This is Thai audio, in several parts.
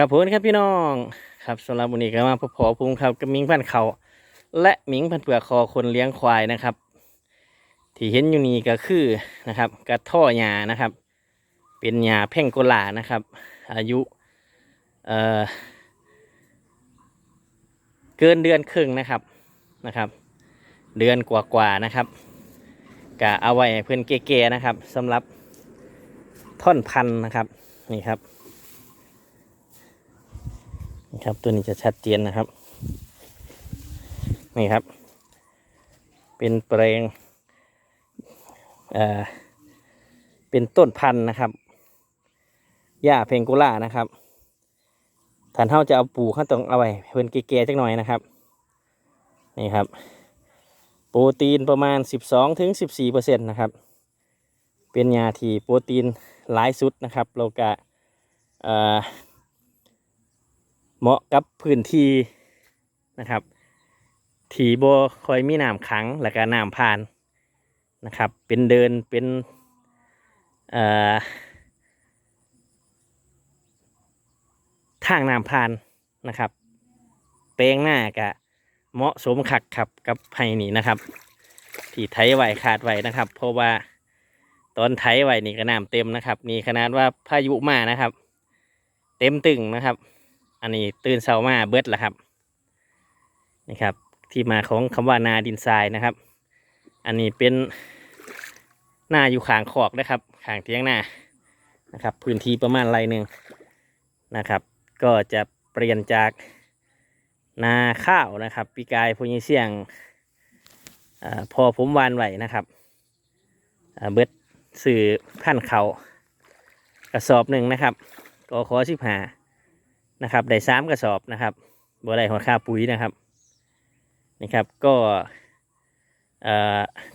ครับผมครับพี่น้องครับสำหรับวันนี้ก็มาพบพอภูมิครับกับมิงพันเขาและหมิงพันเปลือกคอคนเลี้ยงควายนะครับ ที่เห็นอยู่นี่ก็คือนะครับกระท่อหญ้านะครับ เป็นหญ้าแพ่งโกลานะครับ อายุเอ่อเกินเดือนครึ่งนะครับนะครับ เดือนกว่าๆนะครับกะเอาไว้เพื่อนเก๋ๆนะครับสำหรับท่อนพันนะครับนี่ครับ ครับตัวนี้จะชัดเจนนะครับ นี่ครับ เป็นแปลงเอ่อเป็นต้นพันธุ์นะครับหญ้าเพงโกล่านะครับฐานเท่าจะเอาปลูกข้าต้องเอาไว้เพิ่นเก๋ๆจักหน่อยนะครับ นี่ครับ โปรตีนประมาณ 12ถึง14เปอร์เซ็นต์นะครับ เป็นยาที่โปรตีนหลายสุดนะครับเราก็เอ่อ เหมาะกับพื้นที่นะครับที่บ่คอยมีน้ำขังและก็น้ำผ่านนะครับ เป็นเดินเป็นทางน้ำผ่านนะครับแปลงหน้ากะเหมาะสมคักครับกับไผ่นี่นะครับที่ไถไวขาดไวนะครับ เพราะว่าตอนไถไวนี่ก็น้ำเต็มนะครับนี่ขนาดว่าพายุมานะครับ เต็มตึงนะครับ อันนี้ตื่นเช้ามาเบิดแล้วครับนี่ครับ ที่มาของคำว่านาดินทรายนะครับ อันนี้เป็นหน้าอยู่ขางขอกนะครับขางเทียงหน้านะครับ พื้นที่ประมาณไรหนึ่งนะครับ ก็จะเปลี่ยนจากนาข้าวนะครับ ปีกายพญเสียงอาพอผมวานไหวนะครับอ่าเบิดสื่อพันเขากระสอบหนึ่งนะครับก็ขอสิบหา นะครับได้สามกระสอบนะครับบัวได้หัวค่าปุ๋ยนะครับนะครับก็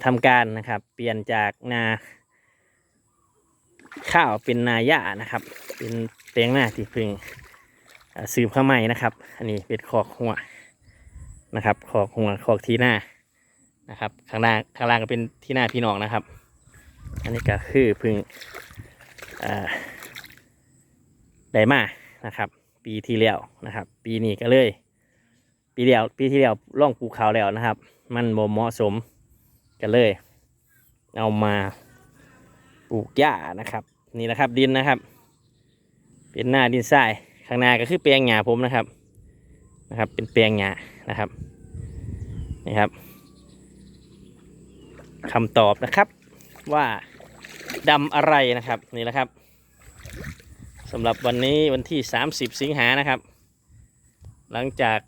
ทำการนะครับ เปลี่ยนจากนาข้าวเป็นนาหญ้านะครับ เป็นแปลงหน้าที่พึ่งเอ่อสืบข้าใหม่นะครับ อันนี้เป็นคอกหัวนะครับคอกหัวคอกที่หน้านะครับข้างล่างข้างล่างก็เป็นที่หน้าพี่น้องนะครับ อันนี้ก็คือพึ่งได้มานะครับ ปีที่แล้วนะครับ ปีนี้ก็เลย ปีเดียวปีที่แล้วล่องปลูกข้าแล้วนะครับ มันบ่เหมาะสมก็เลย เอามาปลูกหญ้านะครับ นี่นะครับดินนะครับ เป็นหน้าดินทรายข้างหน้าก็คือแปลงหญ้าผมนะครับนะครับ เป็นแปลงหญ้านะครับนี่ครับคำตอบนะครับว่าดำอะไรนะครับนี่แหละครับ สำหรับวันนี้วันที่ 30 สิงหานะครับ หลังจาก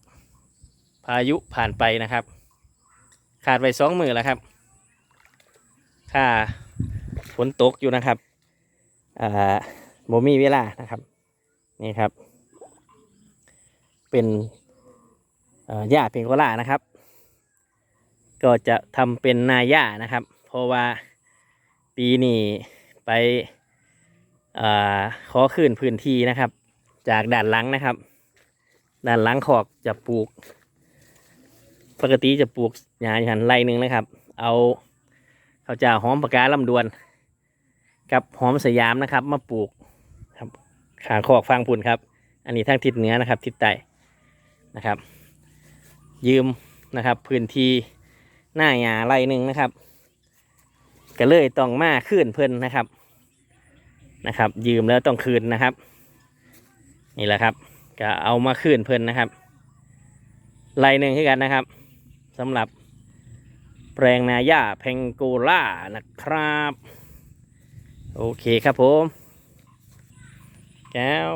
พายุผ่านไปนะครับ ขาดไปสองมือแล้วครับ ค่าฝนตกอยู่นะครับอ่าโมมีเวลานะครับ นี่ครับ เป็นหญ้าเพียงโกล่านะครับ ก็จะทำเป็นนาหญ้านะครับ เพราะว่าปีนี้ไป ขอคืนพื้นที่นะครับ จากด้านหลังนะครับ ด้านหลังขอกจะปลูก ปกติจะปลูกหญ้าอยู่หันไรหนึ่งนะครับ เอาเขาจะหอมปากกาลำดวน กับหอมสยามนะครับ มาปลูกครับขางขอกฟางพุ่นครับ อันนี้ทางทิศเหนือนะครับ ทิศใต้นะครับ ยืมนะครับพื้นที่หน้าหญ้าไรหนึ่งนะครับ ก็เลยต้องมาขึ้นเพิ่อนนะครับ นะครับ ยืมแล้วต้องคืนนะครับ นี่แหละครับ ก็เอามาคืนเพิ่นนะครับลายหนึ่งให้กันนะครับสำหรับแปลงนาหญ้าเพงโกล่านะครับ โอเคครับผม แก้ว